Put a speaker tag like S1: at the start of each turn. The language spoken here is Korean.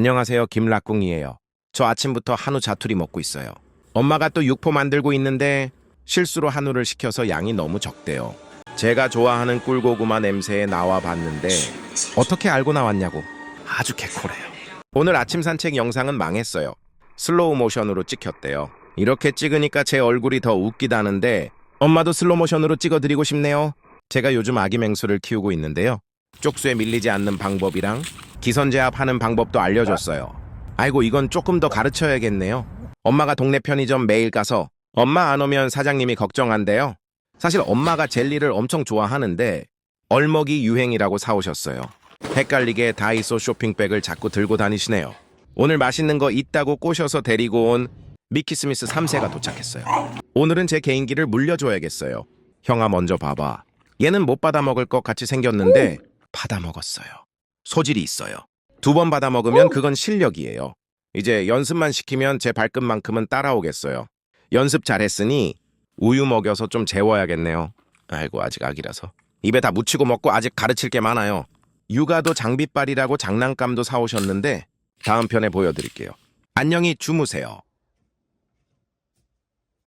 S1: 안녕하세요. 김락궁이에요. 저 아침부터 한우 자투리 먹고 있어요. 엄마가 또 육포 만들고 있는데 실수로 한우를 시켜서 양이 너무 적대요. 제가 좋아하는 꿀고구마 냄새에 나와 봤는데 어떻게 알고 나왔냐고. 아주 개코래요. 오늘 아침 산책 영상은 망했어요. 슬로우 모션으로 찍혔대요. 이렇게 찍으니까 제 얼굴이 더 웃기다는데 엄마도 슬로우 모션으로 찍어드리고 싶네요. 제가 요즘 아기 맹수를 키우고 있는데요. 쪽수에 밀리지 않는 방법이랑 기선 제압 하는 방법도 알려줬어요. 아이고 이건 조금 더 가르쳐야겠네요. 엄마가 동네 편의점 매일 가서 엄마 안 오면 사장님이 걱정한대요. 사실 엄마가 젤리를 엄청 좋아하는데 얼먹이 유행이라고 사오셨어요. 헷갈리게 다이소 쇼핑백을 자꾸 들고 다니시네요. 오늘 맛있는 거 있다고 꼬셔서 데리고 온 미키 스미스 3세가 도착했어요. 오늘은 제 개인기를 물려줘야겠어요. 형아 먼저 봐봐. 얘는 못 받아 먹을 것 같이 생겼는데 받아 먹었어요. 소질이 있어요. 두 번 받아 먹으면 그건 실력이에요. 이제 연습만 시키면 제 발끝만큼은 따라오겠어요. 연습 잘했으니 우유 먹여서 좀 재워야겠네요. 아이고 아직 아기라서. 입에 다 묻히고 먹고 아직 가르칠 게 많아요. 육아도 장비빨이라고 장난감도 사오셨는데 다음 편에 보여드릴게요. 안녕히 주무세요.